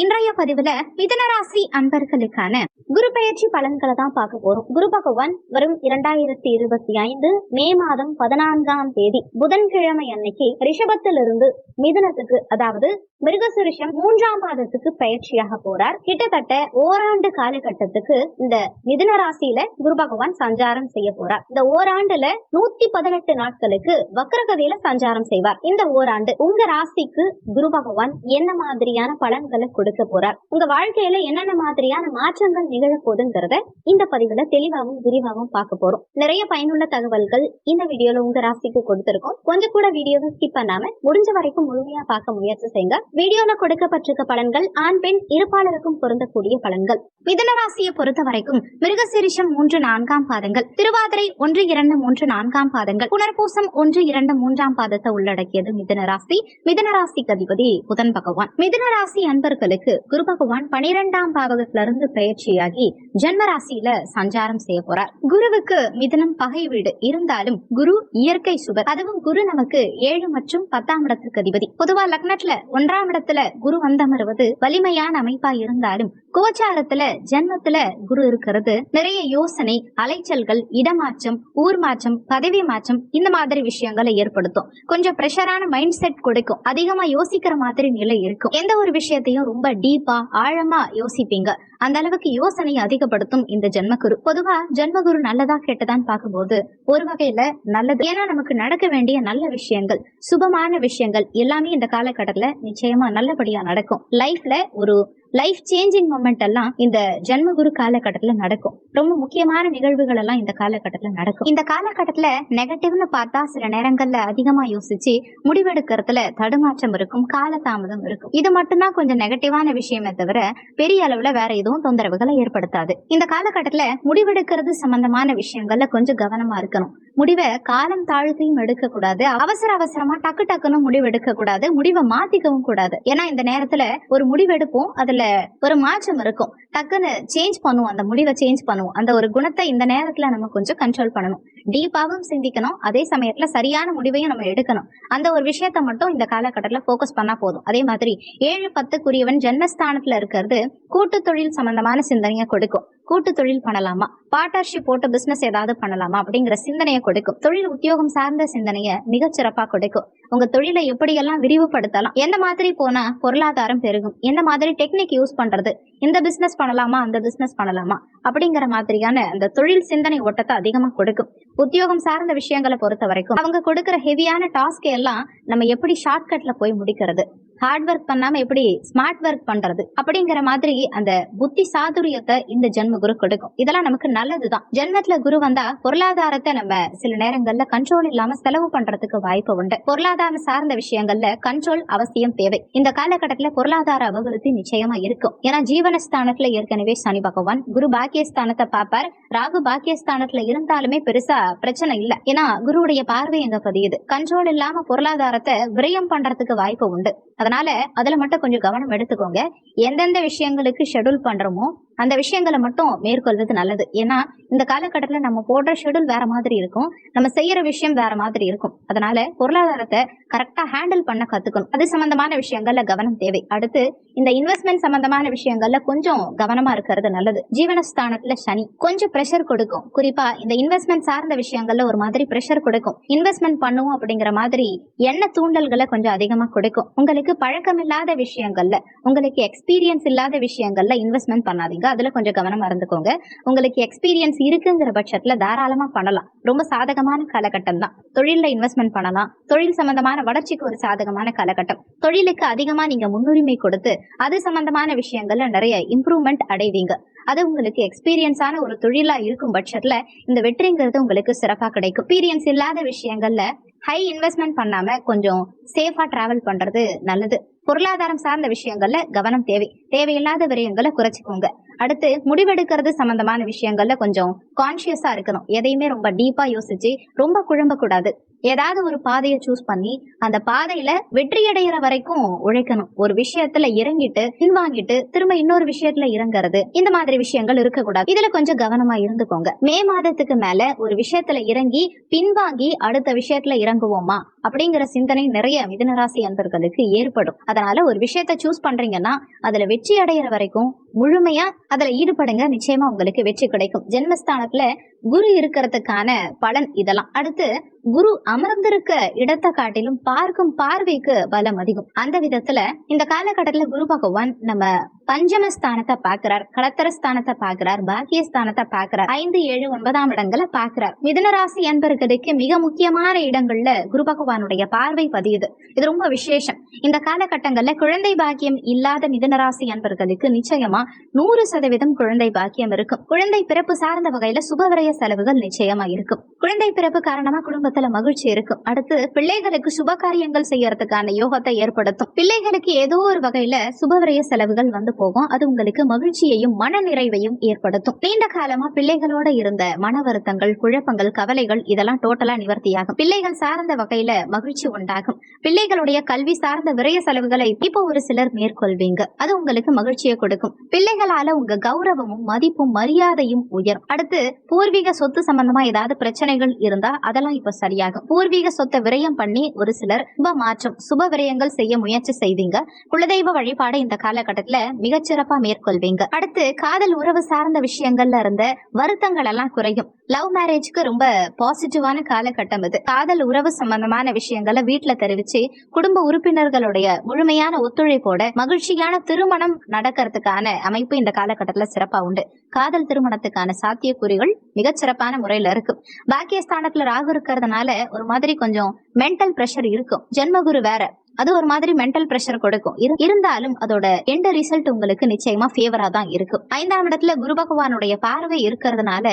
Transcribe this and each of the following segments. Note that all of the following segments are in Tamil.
இன்றைய பதிவுல மிதனராசி அன்பர்களுக்கான குரு பயிற்சி பலன்களை தான் பார்க்க போறோம். குரு பகவான் வரும் இரண்டாயிரத்தி இருபத்தி ஐந்து மே மாதம் பதினான்காம் தேதி புதன்கிழமை அன்னைக்கு ரிஷபத்திலிருந்து மிதுனத்துக்கு அதாவது மிருகசுரிஷம் மூன்றாம் மாதத்துக்கு பயிற்சியாக போறார். கிட்டத்தட்ட ஓராண்டு காலகட்டத்துக்கு இந்த மிதுன ராசியில குரு பகவான் சஞ்சாரம் செய்ய போறார். இந்த ஓராண்டுல நூத்தி பதினெட்டு நாட்களுக்கு வக்ரகதியில சஞ்சாரம் செய்வார். இந்த ஓராண்டு உங்க ராசிக்கு குரு பகவான் என்ன மாதிரியான பலன்களை கொடுக்க போறார் உங்க வாழ்க்கையில என்னென்ன மாதிரியான மாற்றங்கள் நிகழ போகுதுங்கிறத இந்த பதிவுல தெளிவாகவும் விரிவாகவும் பார்க்க போறோம். நிறைய பயனுள்ள தகவல்கள் இந்த வீடியோல உங்க ராசிக்கு கொடுத்திருக்கோம். கொஞ்சம் கூட வீடியோவை ஸ்கிப் பண்ணாம முடிஞ்ச வரைக்கும் முழுமையா பார்க்க முயற்சி செய்யுங்க வீடியோல கொடுக்கப்பட்டிருக்க பலன்கள் ஆண் பெண் இருப்பாளருக்கும் பொருந்தக்கூடிய பலன்கள். மிதன ராசியை பொறுத்த வரைக்கும் மிருகசிரிஷம் மூன்று நான்காம் பாதங்கள். திருவாதிரை ஒன்று இரண்டு மூன்று நான்காம் பாதங்கள். புனர்பூசம் ஒன்று இரண்டு மூன்றாம் பாதத்தை உள்ளடக்கியது மிதன ராசி. மிதன ராசிக்கு அதிபதி புதன் பகவான். மிதன ராசி அன்பர்களுக்கு ராசிகளுக்கு குரு பகவான் பனிரெண்டாம் பாவகத்துல இருந்து பயிற்சியாகி ஜென்ம ராசியில சஞ்சாரம் செய்ய போறார். குருவுக்கு மிதனம் பகை வீடு இருந்தாலும் குரு இயற்கை சுவர் அதுவும் குரு நமக்கு ஏழு மற்றும் பத்தாம் இடத்திற்கு அதிபதி. பொதுவா லக்னத்துல ஒன்றாம் இடத்துல குரு வந்தமருவது வலிமையான அமைப்பா இருந்தாலும் கோச்சாரத்துல ஜென்மத்துல குரு இருக்கிறது. நிறைய யோசனை அலைச்சல்கள் இடமாற்றம் ஊர் மாற்றம் பதவி மாற்றம் இந்த மாதிரி விஷயங்களை ஏற்படுத்தும். கொஞ்சம் ப்ரெஷரான மைண்ட் செட் கொடுக்கும். அதிகமா யோசிக்கிற மாதிரி நிலை இருக்கும். எந்த ஒரு விஷயத்தையும் ரொம்ப டீப்பா ஆழமா யோசிப்பீங்க. அந்த அளவுக்கு யோசனையை அதிகப்படுத்தும் இந்த ஜென்மகுரு. பொதுவா ஜென்மகுரு நல்லதா கெட்டதான் பார்க்கும்போது ஒரு வகையில நல்லது. ஏன்னா நமக்கு நடக்க வேண்டிய நல்ல விஷயங்கள் சுபமான விஷயங்கள் எல்லாமே இந்த காலகட்டத்துல நிச்சயமா நல்லபடியா நடக்கும். லைஃப்ல ஒரு லைஃப் சேஞ்சிங் மொமெண்ட் எல்லாம் இந்த ஜென்மகுரு காலகட்டத்துல நடக்கும். ரொம்ப முக்கியமான நிகழ்வுகள் எல்லாம் இந்த காலகட்டத்துல நடக்கும். இந்த காலகட்டத்துல நெகட்டிவ்னு பார்த்தா சில நேரங்கள்ல அதிகமா யோசிச்சு முடிவெடுக்கிறதுல தடுமாற்றம் இருக்கும் காலதாமதம் இருக்கும். இது மட்டும்தான் கொஞ்சம் நெகட்டிவான விஷயமே தவிர பெரிய அளவுல வேற எதுவும் தொந்தரவுகளை ஏற்படுத்தாது. இந்த காலகட்டத்துல முடிவெடுக்கிறது சம்பந்தமான விஷயங்கள்ல கொஞ்சம் கவனமா இருக்கணும். முடிவை காலம் தாழ்த்தியும் எடுக்க கூடாது அவசர அவசரமா டக்கு டக்குன்னு முடிவு எடுக்க கூடாது முடிவை மாத்திக்கவும் கூடாது. ஏன்னா இந்த நேரத்துல ஒரு முடிவெடுப்போம். அதுல ஒரு மாற்றம் இருக்கும். டக்குன்னு சேஞ்ச் பண்ணுவோம். அந்த முடிவை சேஞ்ச் பண்ணுவோம். அந்த ஒரு குணத்தை இந்த நேரத்துல நம்ம கொஞ்சம் கண்ட்ரோல் பண்ணணும். டீப்பாவும் சிந்திக்கணும். அதே சமயத்துல சரியான முடிவையும் நம்ம எடுக்கணும். அந்த ஒரு விஷயத்த மட்டும் இந்த காலகட்டத்துல போக்கஸ் பண்ணா போதும். அதே மாதிரி ஏழு பத்துக்குரியவன் ஜென்மஸ்தானத்துல இருக்கிறது கூட்டு தொழில் சம்பந்தமான சிந்தனையை கொடுக்கும். கூட்டு தொழில் பண்ணலாமா? பார்ட்னர்ஷிப் போட்டு பிசினஸ் ஏதாவது பண்ணலாமா? அப்படிங்கிற சிந்தனையை கொடுக்கும். தொழில் உத்தியோகம் சார்ந்த சிந்தனையை மிகச்சிறப்பா கொடுக்கும். உங்க தொழிலை எப்படியெல்லாம் விரிவுபடுத்தலாம்? எந்த மாதிரி போனா பொருளாதாரம் பெருகும்? எந்த மாதிரி டெக்னிக் யூஸ் பண்றது? இந்த பிசினஸ் பண்ணலாமா? அந்த பிசினஸ் பண்ணலாமா? அப்படிங்கிற மாதிரியான அந்த தொழில் சிந்தனை ஓட்டத்தை அதிகமா கொடுக்கும். உத்தியோகம் சார்ந்த விஷயங்களை பொறுத்த வரைக்கும் அவங்க கொடுக்கிற ஹெவியான டாஸ்க் எல்லாம் நம்ம எப்படி ஷார்ட்கட்ல போய் முடிக்கிறது? ஹார்ட் ஒர்க் பண்ணாம எப்படி ஸ்மார்ட் ஒர்க் பண்றது? அப்படிங்கிற மாதிரி அந்த புத்தி சாதுரியத்தை இந்த ஜென்ம குரு கொடுக்கும். இதெல்லாம் நமக்கு நல்லதுதான். ஜென்மத்துல குரு வந்தா பொருளாதாரத்தை நம்ம சில நேரங்கள்ல கண்ட்ரோல் இல்லாம செலவு பண்றதுக்கு வாய்ப்பு உண்டு. பொருளாதாரம் சார்ந்த விஷயங்கள்ல கண்ட்ரோல் அவசியம் தேவை. இந்த காலகட்டத்துல பொருளாதார அபிவிருத்தி நிச்சயமா இருக்கும். ஏன்னா ஜீவனஸ்தானத்துல ஏற்கனவே சனி பகவான் குரு பாக்கியஸ்தானத்தை பார்ப்பார். ராகு பாக்கியஸ்தானத்துல இருந்தாலுமே பெருசா பிரச்சனை இல்ல. ஏன்னா குருவுடைய பார்வை எங்க பதியுது? கண்ட்ரோல் இல்லாம பொருளாதாரத்தை விரயம் பண்றதுக்கு வாய்ப்பு உண்டு. அதனால அதுல மட்டும் கொஞ்சம் கவனம் எடுத்துக்கோங்க. எந்தெந்த விஷயங்களுக்கு ஷெட்யூல் பண்றோமோ அந்த விஷயங்களை மட்டும் மேற்கொள்வது நல்லது. ஏன்னா இந்த காலகட்டத்துல நம்ம போடுற ஷெட்யூல் வேற மாதிரி இருக்கும். நம்ம செய்யற விஷயம் வேற மாதிரி இருக்கும். அதனால பொருளாதாரத்தை கரெக்டா ஹேண்டில் பண்ண கத்துக்கணும். அது சம்பந்தமான விஷயங்கள்ல கவனம் தேவை. அடுத்து இந்த இன்வெஸ்ட்மெண்ட் சம்பந்தமான விஷயங்கள்ல கொஞ்சம் கவனமா இருக்கிறது நல்லது. ஜீவனஸ்தானத்துல சனி கொஞ்சம் ப்ரெஷர் கொடுக்கும். குறிப்பா இந்த இன்வெஸ்ட்மெண்ட் சார்ந்த விஷயங்கள்ல ஒரு மாதிரி ப்ரெஷர் கொடுக்கும். இன்வெஸ்ட்மெண்ட் பண்ணுவோம் அப்படிங்கிற மாதிரி எண்ண தூண்டல்களை கொஞ்சம் அதிகமா கொடுக்கும். உங்களுக்கு பழக்கம் இல்லாத விஷயங்கள்ல உங்களுக்கு எக்ஸ்பீரியன்ஸ் இல்லாத விஷயங்கள்ல இன்வெஸ்ட்மெண்ட் பண்ணாதீங்க. அதுல கொஞ்சம் கவனம் இருந்துக்கோங்க. உங்களுக்கு எக்ஸ்பீரியன்ஸ் இருக்குங்கிற பட்சத்துல தாராளமா பண்ணலாம். ரொம்ப சாதகமான காலகட்டம் தான். தொழில்ல இன்வெஸ்ட்மெண்ட் பண்ணலாம். தொழில் சம்பந்தமான வளர்ச்சிக்கு ஒரு சாதகமான காலகட்டம். தொழிலுக்கு அதிகமா நீங்க முன்னுரிமை கொடுத்து அது சம்பந்தமான விஷயங்கள்ல நிறைய இம்ப்ரூவ்மெண்ட் அடைவீங்க. அது உங்களுக்கு எக்ஸ்பீரியன்ஸான ஒரு தொழிலா இருக்கும் பட்சத்துல இந்த வெற்றிங்கிறது உங்களுக்கு சிறப்பா கிடைக்கும். எக்ஸ்பீரியன்ஸ் இல்லாத விஷயங்கள்ல ஹை இன்வெஸ்ட்மெண்ட் பண்ணாம கொஞ்சம் சேஃபா டிராவல் பண்றது நல்லது. பொருளாதாரம் சார்ந்த விஷயங்கள்ல கவனம் தேவை. தேவையில்லாத விரயங்களை குறைச்சிக்கோங்க. அடுத்து முடிவெடுக்கிறது சம்பந்தமான விஷயங்கள்ல கொஞ்சம் கான்சியஸா இருக்கணும். எதையுமே ரொம்ப டீப்பா யோசிச்சு ரொம்ப குழம்ப கூடாது ஏதாவது ஒரு பாதையை சூஸ் பண்ணி அந்த பாதையில வெற்றி அடைகிற வரைக்கும் உழைக்கணும். ஒரு விஷயத்துல இறங்கிட்டு பின்வாங்கிட்டு திரும்ப இன்னொரு விஷயத்துல இறங்குறது இந்த மாதிரி விஷயங்கள் இருக்கக்கூடாது. இதுல கொஞ்சம் கவனமா இருந்துக்கோங்க. மே மாதத்துக்கு மேல ஒரு விஷயத்துல இறங்கி பின்வாங்கி அடுத்த விஷயத்துல இறங்குவோமா? அப்படிங்கிற சிந்தனை நிறைய மிதனராசி அன்பர்களுக்கு ஏற்படும். அதனால ஒரு விஷயத்த சூஸ் பண்றீங்கன்னா அதுல வெற்றி அடைகிற வரைக்கும் முழுமையா அதுல ஈடுபடுங்க. நிச்சயமா உங்களுக்கு வெற்றி கிடைக்கும். ஜென்மஸ்தானத்துல குரு இருக்கிறதுக்கான பலன் இதெல்லாம். அடுத்து குரு அமர்ந்திருக்க இடத்தை காட்டிலும் பார்க்கும் பார்வைக்கு பலம் அதிகம். அந்த விதத்துல இந்த காலகட்டத்துல குரு பகவான் நம்ம பஞ்சம ஸ்தானத்தை பாக்குறார் கடத்தர ஸ்தானத்தை பாக்குறார் பாக்கிய ஸ்தானத்தை பாக்குறார் ஐந்து ஏழு ஒன்பதாம் இடங்களை பாக்குறார் மிதுனராசி என்பர்களுக்கு மிக முக்கியமான இடங்கள்ல குரு பகவானுடைய பார்வை பதியுது. இது ரொம்ப விசேஷம். இந்த காலகட்டங்கள்ல குழந்தை பாக்கியம் இல்லாத மிதுனராசி என்பர்களுக்கு நிச்சயமா நூறு சதவீதம் குழந்தை பாக்கியம் இருக்கும். குழந்தை பிறப்பு சார்ந்த வகையில சுபவரைய செலவுகள் நிச்சயமா இருக்கும். குழந்தை பிறப்பு காரணமா குடும்பத்துல மகிழ்ச்சி இருக்கும். அடுத்து பிள்ளைகளுக்கு சுப காரியங்கள் செய்யறதுக்கான யோகத்தை ஏற்படுத்தும். பிள்ளைகளுக்கு ஏதோ ஒரு வகையில சுபவிரய செலவுகள் வந்து போகும். அது உங்களுக்கு மகிழ்ச்சியையும் மன நிறைவையும் ஏற்படுத்தும். நீண்ட காலமா பிள்ளைகளோட இருந்த மன வருத்தங்கள் குழப்பங்கள் கவலைகள் இதெல்லாம் டோட்டலா நிவர்த்தியாகும். பிள்ளைகள் சார்ந்த வகையில மகிழ்ச்சி உண்டாகும். பிள்ளைகளுடைய கல்வி சார்ந்த விரய செலவுகளை இப்போ ஒரு சிலர் மேற்கொள்வீங்க. அது உங்களுக்கு மகிழ்ச்சியை கொடுக்கும். பிள்ளைகளால உங்க கௌரவமும் மதிப்பும் மரியாதையும் உயரும். அடுத்து பூர்வீக சொத்து சம்பந்தமா ஏதாவது பிரச்சனைகள் இருந்தா அதெல்லாம் இப்ப சரியாகும். பூர்வீக சொத்தை விரயம் பண்ணி ஒரு சிலர் சுப மாற்றம் சுப விரயங்கள் செய்ய முயற்சி செய்வீங்க. குலதெய்வ வழிபாடு இந்த காலகட்டத்துல மிகச்சிறப்பா மேற்கொள்வீங்க. அடுத்து காதல் உறவு சார்ந்த விஷயங்கள்ல இருந்த வருத்தங்கள் எல்லாம் குறையும். லவ் மேரேஜ்க்கு ரொம்ப பாசிட்டிவான காலகட்டம் இது. காதல் உறவு சம்பந்தமான விஷயங்களை வீட்டுல தெரிவிச்சு குடும்ப உறுப்பினர்களுடைய முழுமையான ஒத்துழைப்போட மகிழ்ச்சியான திருமணம் நடக்கிறதுக்கான அமைப்பு இந்த காலகட்டத்துல சிறப்பா உண்டு. காதல் திருமணத்துக்கான சாத்தியக்கூறுகள் மிக சிறப்பான முறையில இருக்கும் பாக்கியஸ்தானத்துல ராகு இருக்கிறதுனால ஒரு மாதிரி கொஞ்சம் மென்டல் பிரஷர் இருக்கும். ஜென்மகுரு வேற. அது ஒரு மாதிரி மென்டல் பிரஷர் கொடுக்கும். இருந்தாலும் அதோட எந்த ரிசல்ட் உங்களுக்கு நிச்சயமா ஃபேவரா தான் இருக்கும். ஐந்தாம் இடத்துல குரு பகவானுடைய பார்வை இருக்கிறதுனால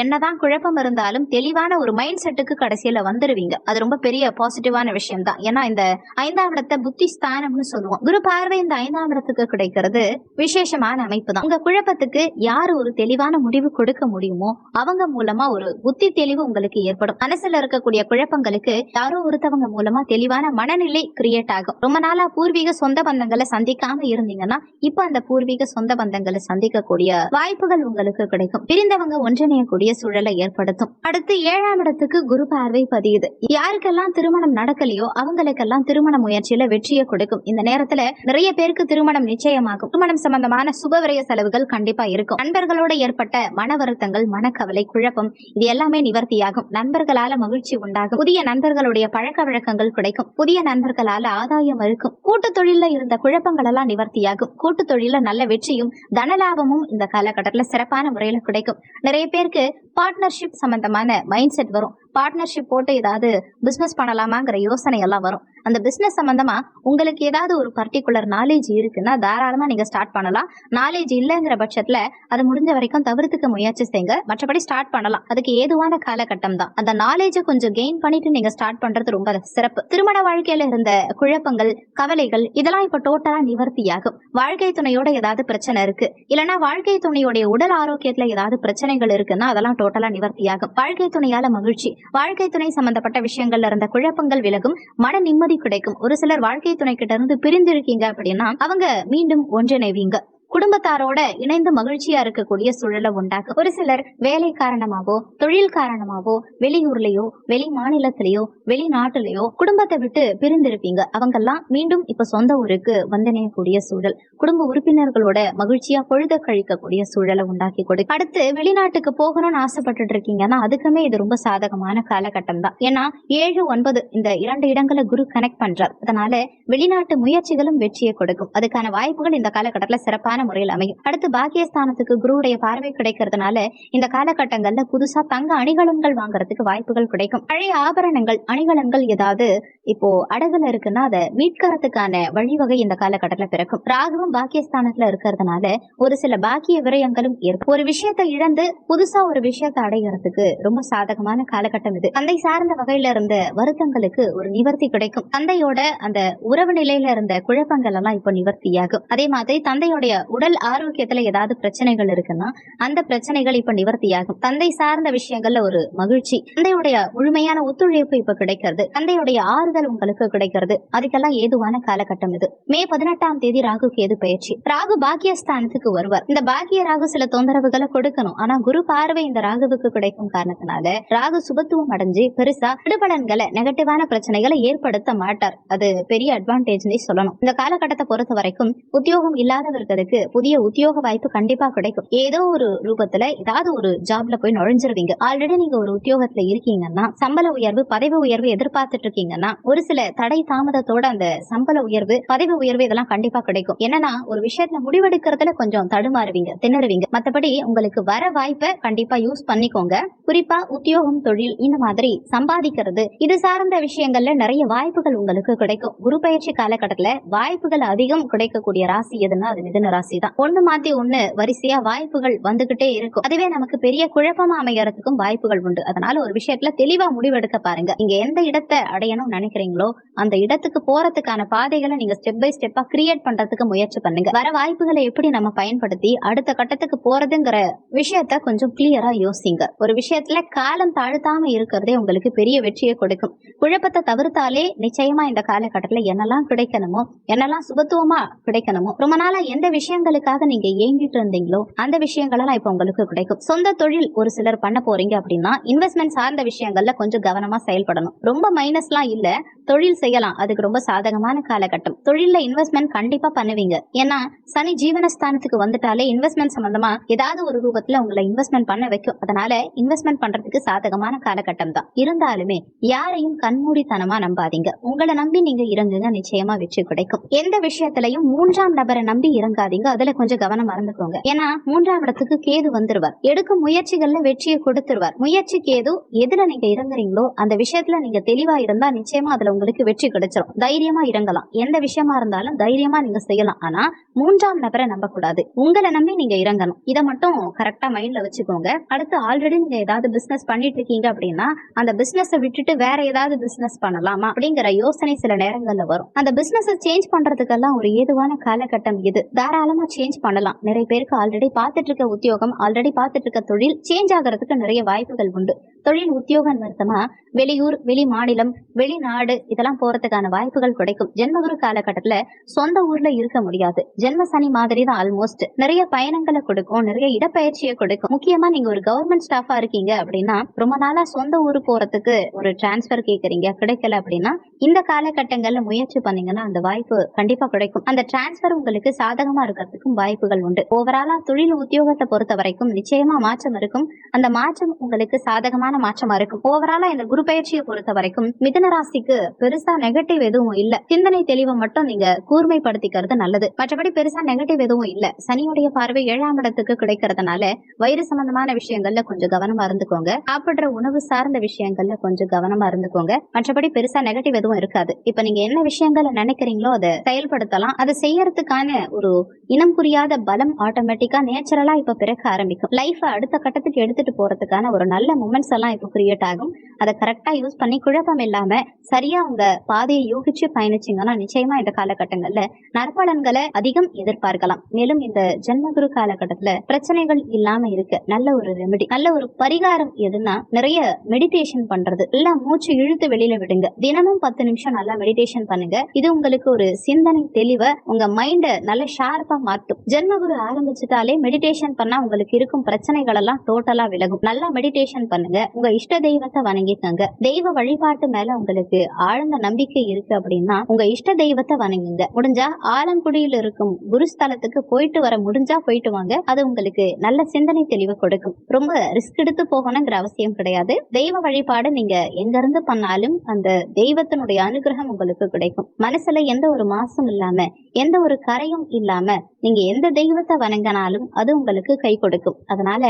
என்னதான் குழப்பம் இருந்தாலும் தெளிவான ஒரு மைண்ட் செட்டுக்கு கடைசியில வந்துருவீங்க. அது ரொம்ப பெரிய பாசிட்டிவான விஷயம் தான். ஏன்னா இந்த ஐந்தாம் இடத்தை புத்தி ஸ்தானம்னு சொல்லுவோம். குரு பார்வை இந்த ஐந்தாம் இடத்துக்கு கிடைக்கிறது விசேஷமான அமைப்பு தான். உங்க குழப்பத்துக்கு யாரு ஒரு தெளிவான முடிவு கொடுக்க முடியுமோ அவங்க மூலமா ஒரு புத்தி தெளிவு உங்களுக்கு ஏற்படும். மனசுல இருக்கக்கூடிய குழப்பங்களுக்கு யாரோ ஒருத்தவங்க மூலமா தெளிவான மனநிலை கிரியேட் ஆகும். ரொம்ப நாளா பூர்வீக சொந்த பந்தங்களை சந்திக்காம இருந்தீங்கன்னா இப்ப அந்த பூர்வீக சொந்த பந்தங்களை சந்திக்கக்கூடிய வாய்ப்புகள் உங்களுக்கு கிடைக்கும். பிரிந்தவங்க ஒன்றிணையக்கூடிய சூழலை ஏற்படுத்தும். அடுத்து ஏழாம் இடத்துக்கு குரு பார்வை பதியுது. யாருக்கெல்லாம் திருமணம் நடக்கலையோ அவங்களுக்கெல்லாம் திருமண முயற்சியில வெற்றியை கொடுக்கும். இந்த நேரத்துல நிறைய பேருக்கு திருமணம் நிச்சயமாகும். திருமணம் சம்பந்தமான சுபவிரய செலவுகள் கண்டிப்பா இருக்கும். நண்பர்களோட ஏற்பட்ட மன வருத்தங்கள் மனக்கவலை குழப்பம் இது எல்லாமே நிவர்த்தியாகும். நண்பர்களால மகிழ்ச்சி உண்டாகும். புதிய நண்பர்களுடைய பழக்க வழக்கங்கள் கிடைக்கும். புதிய நண்பர்களால ஆதாயம் இருக்கும் கூட்டு தொழில இருந்த குழப்பங்கள் எல்லாம் நிவர்த்தியாகும். கூட்டு தொழில நல்ல வெற்றியும் தனலாபமும் இந்த காலகட்டத்துல சிறப்பான முறையில கிடைக்கும். நிறைய பேருக்கு பார்ட்னர்ஷிப் சம்பந்தமான மைண்ட் செட் வரும். பார்ட்னர்ஷிப் போட்டு ஏதாவது பிசினஸ் பண்ணலாமாங்கிற யோசனை எல்லாம் வரும். அந்த பிசினஸ் சம்பந்தமா உங்களுக்கு ஏதாவது ஒரு பர்டிகுலர் நாலேஜ் இருக்குன்னா தாராளமா நீங்க ஸ்டார்ட் பண்ணலாம். நாலேஜ் இல்லைங்கிற பட்சத்துல அது முடிஞ்ச வரைக்கும் தவிர்த்துக்க முயற்சி செய்யுங்க. மற்றபடி ஸ்டார்ட் பண்ணலாம். அதுக்கு ஏதுவான காலகட்டம் தான். அந்த நாலேஜை கொஞ்சம் கெயின் பண்ணிட்டு நீங்க ஸ்டார்ட் பண்றது ரொம்ப சிறப்பு. திருமண வாழ்க்கையில இருந்த குழப்பங்கள் கவலைகள் இதெல்லாம் இப்ப டோட்டலா நிவர்த்தியாகும். வாழ்க்கை துணையோட ஏதாவது பிரச்சனை இருக்கு. இல்லனா வாழ்க்கை துணையோட உடல் ஆரோக்கியத்துல ஏதாவது பிரச்சனைகள் இருக்குன்னா அதெல்லாம் டோட்டலா நிவர்த்தியாகும். வாழ்க்கை துணையால மகிழ்ச்சி. வாழ்க்கை துணை சம்பந்தப்பட்ட விஷயங்கள்ல இருந்த குழப்பங்கள் விலகும். மன நிம்மதி கிடைக்கும். ஒரு சிலர் வாழ்க்கை துணை கிட்ட இருந்து பிரிந்திருக்கீங்க அப்படின்னா அவங்க மீண்டும் ஒன்றிணைவீங்க. குடும்பத்தாரோட இணைந்து மகிழ்ச்சியா இருக்கக்கூடிய சூழலை உண்டாக்கும் ஒரு சிலர் வேலை காரணமாவோ தொழில் காரணமாவோ வெளியூர்லயோ வெளி மாநிலத்திலயோ வெளிநாட்டுலயோ குடும்பத்தை விட்டு பிரிந்திருப்பீங்க. அவங்கெல்லாம் மீண்டும் இப்ப சொந்த ஊருக்கு வந்திணையக்கூடிய சூழல் குடும்ப உறுப்பினர்களோட மகிழ்ச்சியா பொழுத கழிக்கக்கூடிய சூழலை உண்டாக்கி கொடுக்கும். அடுத்து வெளிநாட்டுக்கு போகணும்னு ஆசைப்பட்டுட்டு இருக்கீங்கன்னா அதுக்குமே இது ரொம்ப சாதகமான காலகட்டம் தான். ஏன்னா ஏழு ஒன்பது இந்த இரண்டு இடங்களை குரு கனெக்ட் பண்றார். அதனால வெளிநாட்டு முயற்சிகளும் வெற்றியை கொடுக்கும். அதுக்கான வாய்ப்புகள் இந்த காலகட்டத்துல சிறப்பான முறையில் அமையும். அடுத்து பாக்கியஸ்தானத்துக்கு குருவுடைய பார்வை கிடைக்கிறதுனால இந்த காலகட்டங்கள்ல புதுசா தங்க அணிகலன்கள் வாங்குறதுக்கு வாய்ப்புகள் கிடைக்கும். பழைய ஆபரணங்கள் அணிகலன்கள் ஏதாவது இப்போ அடகுல இருக்குன்னா அதை மீட்கறதுக்கான வழிவகை இந்த காலகட்டத்துல பிறக்கும். ராகுவும் பாக்கியஸ்தானத்துல இருக்கிறதுனால ஒரு சில பாக்கிய விரயங்களும் ஏற்படும். ஒரு விஷயத்தை இழந்து புதுசா ஒரு விஷயத்தை அடைகிறதுக்கு ரொம்ப சாதகமான காலகட்டம் இது. தந்தை சார்ந்த வகையில இருந்த வருத்தங்களுக்கு ஒரு நிவர்த்தி கிடைக்கும். தந்தையோட அந்த உறவு நிலையில இருந்த குழப்பங்கள் எல்லாம் இப்போ நிவர்த்தியாகும். அதே மாதிரி தந்தையோடைய உடல் ஆரோக்கியத்துல ஏதாவது பிரச்சனைகள் இருக்குன்னா அந்த பிரச்சனைகள் இப்ப நிவர்த்தியாகும். தந்தை சார்ந்த விஷயங்கள்ல ஒரு மகிழ்ச்சி. தந்தையுடைய முழுமையான ஒத்துழைப்பு இப்ப கிடைக்கிறது. தந்தையுடைய ஆறுதல் உங்களுக்கு கிடைக்கிறது. அதுக்கெல்லாம் ஏதுவான காலகட்டம் இது. மே பதினெட்டாம் தேதி ராகு கேது பயிற்சி. ராகு பாக்கியஸ்தானத்துக்கு வருவார். இந்த பாக்கிய ராகு சில தொந்தரவுகளை கொடுக்கணும். ஆனா குரு பார்வை இந்த ராகுவுக்கு கிடைக்கும் காரணத்தினால ராகு சுபத்துவம் அடைஞ்சு பெருசா விடுபலன்களை நெகட்டிவான பிரச்சனைகளை ஏற்படுத்த மாட்டார். அது பெரிய அட்வான்டேஜ் சொல்லணும். இந்த காலகட்டத்தை பொறுத்த வரைக்கும் உத்தியோகம் இல்லாதவர்களுக்கு புதிய உத்தியோக வாய்ப்பு கண்டிப்பா கிடைக்கும். ஏதோ ஒரு ரூபத்துல ஏதாவது ஒரு ஜாப்ல போய் நுழைஞ்சிருவீங்க. ஆல்ரெடி நீங்க ஒரு உத்தியோகத்துல இருக்கீங்கன்னா சம்பள உயர்வு பதவி உயர்வு எதிர்பார்த்துட்டு இருக்கீங்கன்னா ஒரு சில தடை தாமதத்தோட அந்த சம்பள உயர்வு பதவி உயர்வு இதெல்லாம் கண்டிப்பா கிடைக்கும். என்னன்னா ஒரு விஷயத்துல முடிவெடுக்கிறதுல கொஞ்சம் தடுமாறுவீங்க திணறுவீங்க. மத்தபடி உங்களுக்கு வர வாய்ப்பை கண்டிப்பா யூஸ் பண்ணிக்கோங்க. குறிப்பா உத்தியோகம் தொழில் இந்த மாதிரி சம்பாதிக்கிறது இது சார்ந்த விஷயங்கள்ல நிறைய வாய்ப்புகள் உங்களுக்கு கிடைக்கும். குரு பயிற்சி காலகட்டத்துல வாய்ப்புகள் அதிகம் கிடைக்கக்கூடிய ராசி எதுன்னா அது மிதுன ராசி. தான் ஒண்ணு மாத்தி ஒண்ணு வரிசையா வாய்ப்புகள் வந்துகிட்டே இருக்கும். அதுவே நமக்கு பெரிய குழப்பமா அமையறதுக்கும் வாய்ப்புகள் உண்டு. அதனால ஒரு விஷயத்துல தெளிவா முடிவெடுக்க பாருங்க. நீங்க எந்த இடத்தை அடையணும்னு நினைக்கிறீங்களோ அந்த இடத்துக்கு போறதுக்கான பாதைகளை நீங்க ஸ்டெப் பை ஸ்டெப்பா கிரியேட் பண்றதுக்கு முயற்சி பண்ணுங்க. வர வாய்ப்புகளை எப்படி நம்ம பயன்படுத்தி அடுத்த கட்டத்துக்கு போறதுங்கிற விஷயத்த கொஞ்சம் கிளியரா யோசிங்க. ஒரு விஷயத்துல காலம் தாழ்த்தாம இருக்கிறதே உங்களுக்கு பெரிய வெற்றியை கொடுக்கும். குழப்பத்தை தவிர்த்தாலே நிச்சயமா இந்த காலகட்டத்துல என்னெல்லாம் கிடைக்கணுமோ என்னெல்லாம் சுபத்துவமா கிடைக்கணுமோ ரொம்ப நாளா எந்த விஷயம் விஷயங்களுக்காக நீங்க ஏங்கிட்டு இருந்தீங்களோ அந்த விஷயங்களெல்லாம் இப்ப உங்களுக்கு கிடைக்கும். சொந்த தொழில் ஒரு சிலர் பண்ண போறீங்க அப்படின்னா இன்வெஸ்ட்மெண்ட் சார்ந்த விஷயங்கள்ல கொஞ்சம் கவனமா செயல்படணும். ரொம்ப மைனஸ்லாம் இல்ல தொழில் செய்யலாம். அதுக்கு ரொம்ப சாதகமான காலகட்டம். தொழில்ல இன்வெஸ்ட்மெண்ட் கண்டிப்பா பண்ணுவீங்க. ஏன்னா சனி ஜீவனஸ்தானத்துக்கு வந்துட்டாலே இன்வெஸ்ட்மெண்ட் சம்பந்தமா ஏதாவது ஒரு ரூபத்துல உங்களை இன்வெஸ்ட்மெண்ட் பண்ண வைக்கும். அதனால இன்வெஸ்ட்மெண்ட் பண்றதுக்கு சாதகமான காலகட்டம் தான். இருந்தாலுமே யாரையும் கண்மூடித்தனமா நம்பாதீங்க. உங்களை நம்பி நீங்க இறங்குங்க நிச்சயமா வெற்றி கிடைக்கும். எந்த விஷயத்திலையும் மூன்றாம் நபரை நம்பி இறங்காதீங்க. அதுல கொஞ்சம் கவனம் மறந்துக்கோங்க. ஏன்னா மூன்றாம் இடத்துக்கு கேது வந்துருவார். எடுக்கும் முயற்சிகள்ல வெற்றியை கொடுத்துருவார். முயற்சி கேது எதுல நீங்க இறங்குறீங்களோ அந்த விஷயத்துல நீங்க தெளிவா இருந்தா நிச்சயமா அதுல உங்களுக்கு வெற்றி கிடைச்சிடும் தைரியமா இறங்கலாம். எந்த விஷயமா இருந்தாலும் தைரியமா நீங்க செய்யலாம். ஆனா மூன்றாம் நபரை நம்ப கூடாது உங்களை நம்பி நீங்க இறங்கணும். இதை மட்டும் கரெக்டா மைண்ட்ல வச்சுக்கோங்க. அடுத்து ஆல்ரெடி நீங்க ஏதாவது பிசினஸ் பண்ணிட்டு இருக்கீங்க அப்படின்னா அந்த பிசினஸ் விட்டுட்டு வேற ஏதாவது பிசினஸ் பண்ணலாமா அப்படிங்கிற யோசனை சில நேரங்கள்ல வரும். அந்த பிசினஸ் சேஞ்ச் பண்றதுக்கெல்லாம் ஒரு ஏதுவான காலகட்டம் இது. தாராளமா சேஞ்ச் பண்ணலாம். நிறைய பேருக்கு ஆல்ரெடி பார்த்துட்டு இருக்க உத்தியோகம் ஆல்ரெடி பார்த்துட்டு இருக்க தொழில் சேஞ்ச் ஆகிறதுக்கு நிறைய வாய்ப்புகள் உண்டு. தொழில் உத்தியோகம் வருத்தமா வெளியூர் வெளி மாநிலம் வெளிநாடு இதெல்லாம் போறதுக்கான வாய்ப்புகள் கிடைக்கும். ஜென்மகுரு காலகட்டத்துல சொந்த ஊர்ல இருக்க முடியாது. ஜென்ம சனி மாதிரி தான் ஆல்மோஸ்ட் நிறைய பயணங்களை கொடுக்கும் நிறைய இடப்பெயர்ச்சியை கொடுக்கும். முக்கியமா நீங்க ஒரு கவர்மெண்ட் ஸ்டாஃபா இருக்கீங்க அப்படின்னா ரொம்ப நாளா சொந்த ஊர் போறதுக்கு ஒரு டிரான்ஸ்பர் கேக்குறீங்க கிடைக்கல அப்படின்னா இந்த காலகட்டங்கள்ல முயற்சி பண்ணீங்கன்னா அந்த வாய்ப்பு கண்டிப்பா கிடைக்கும். அந்த டிரான்ஸ்பர் உங்களுக்கு சாதகமா இருக்கும். இருக்கிறதுக்கும் வாய்ப்புகள் உண்டு. ஓவராலா தொழில் உத்தியோகத்தை பொறுத்த வரைக்கும் நிச்சயமா மாற்றம் இருக்கும். அந்த மாற்றம் உங்களுக்கு சாதகமான மாற்றமா இருக்கும். ஓவராலா இந்த குரு பயிற்சியை பொறுத்த வரைக்கும் மிதன ராசிக்கு பெருசா நெகட்டிவ் எதுவும் இல்ல. சிந்தனை தெளிவை மட்டும் நீங்க கூர்மைப்படுத்திக்கிறது நல்லது. மற்றபடி பெருசா நெகட்டிவ் எதுவும் இல்ல. சனியுடைய பார்வை ஏழாம் இடத்துக்கு கிடைக்கிறதுனால வயிறு சம்பந்தமான விஷயங்கள்ல கொஞ்சம் கவனமா இருந்துக்கோங்க. சாப்பிடுற உணவு சார்ந்த விஷயங்கள்ல கொஞ்சம் கவனமா இருந்துக்கோங்க. மற்றபடி பெருசா நெகட்டிவ் எதுவும் இருக்காது. இப்ப நீங்க என்ன விஷயங்களை நினைக்கிறீங்களோ அதை செயல்படுத்தலாம். அதை செய்யறதுக்கான ஒரு இனம் புரியாத பலம் ஆட்டோமேட்டிக்கா நேச்சுரலா இப்ப பிறக்க ஆரம்பிக்கும். லைஃப் அடுத்த கட்டத்துக்கு எடுத்துட்டு போறதுக்கான ஒரு நல்ல மூமெண்ட்ஸ் எல்லாம் இப்ப கிரியேட் ஆகும். அதை கரெக்டா யூஸ் பண்ணி குழப்பம் இல்லாம சரியா உங்க பாதையை யூகிச்சு பயணிச்சீங்கன்னா நிச்சயமா இந்த காலகட்டங்கள்ல நற்பலன்களை அதிகம் எதிர்பார்க்கலாம். மேலும் இந்த ஜென்மகுரு காலகட்டத்துல பிரச்சனைகள் இல்லாம இருக்கு நல்ல ஒரு ரெமெடி நல்ல ஒரு பரிகாரம் எதுன்னா நிறைய மெடிடேஷன் பண்றது. இல்ல மூச்சு இழுத்து வெளியில விடுங்க. தினமும் பத்து நிமிஷம் நல்லா மெடிடேஷன் பண்ணுங்க. இது உங்களுக்கு ஒரு சிந்தனை தெளிவை உங்க மைண்ட நல்ல ஷார்ப்பா மாற்றும் ஜென்மகுரு ஆரம்பிச்சுட்டாலே மெடிடேஷன் பண்ணா உங்களுக்கு இருக்கும் பிரச்சனைகள் எல்லாம் டோட்டலா விலகும். நல்லா மெடிடேஷன் பண்ணுங்க. உங்க இஷ்ட தெய்வத்தை வணங்கிக்கங்க. தெய்வ வழிபாட்டு மேல உங்களுக்கு ஆழ்ந்த நம்பிக்கை இருக்கு அப்படின்னா உங்க இஷ்ட தெய்வத்தை வணங்குங்க. முடிஞ்சா ஆலங்குடியில் இருக்கும் குருஸ்தலத்துக்கு போயிட்டு வர முடிஞ்சா போயிட்டு வாங்க. அது உங்களுக்கு நல்ல சிந்தனை தெளிவை கொடுக்கும். ரொம்ப ரிஸ்க் எடுத்து போகணுங்கிற அவசியம் கிடையாது. தெய்வ வழிபாடு நீங்க எங்க இருந்து பண்ணாலும் அந்த தெய்வத்தினுடைய அனுகிரகம் உங்களுக்கு கிடைக்கும். மனசுல எந்த ஒரு மாசம் இல்லாம எந்த ஒரு கரையும் இல்லாம நீங்க எந்த தெய்வத்தை வணங்கினாலும் அது உங்களுக்கு கை கொடுக்கும். அதனால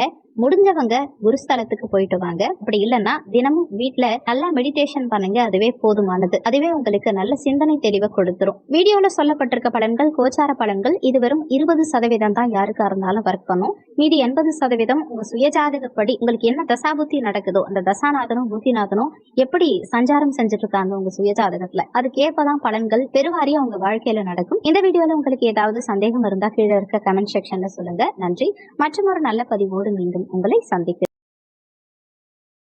முடிஞ்சவங்க குருஸ்தலத்துக்கு போயிட்டு வாங்க. அப்படி இல்லைன்னா தினமும் வீட்டில் நல்லா மெடிடேஷன் பண்ணுங்க. அதுவே போதுமானது. அதுவே உங்களுக்கு நல்ல சிந்தனை தெளிவை கொடுத்துரும். வீடியோல சொல்லப்பட்டிருக்க பலன்கள் கோச்சார பலன்கள் இது வெறும் இருபது சதவீதம் தான் யாருக்கா இருந்தாலும் ஒர்க் பண்ணும். மீதி எண்பது சதவீதம் உங்க சுயஜாதகப்படி உங்களுக்கு என்ன தசாபுத்தி நடக்குதோ அந்த தசாநாதனும் புத்திநாதனும் எப்படி சஞ்சாரம் செஞ்சுட்டு இருக்காங்க உங்க சுயஜாதகத்துல? அதுக்கேற்பதான் பலன்கள் பெருவாரியா உங்க வாழ்க்கையில நடக்கும். இந்த வீடியோல உங்களுக்கு ஏதாவது சந்தேகம் இருந்தா கீழே இருக்க கமெண்ட் செக்ஷன்ல சொல்லுங்க. நன்றி. மற்றும் ஒரு நல்ல பதிவோடு மீண்டும் உங்களை சந்திக்கிறேன்.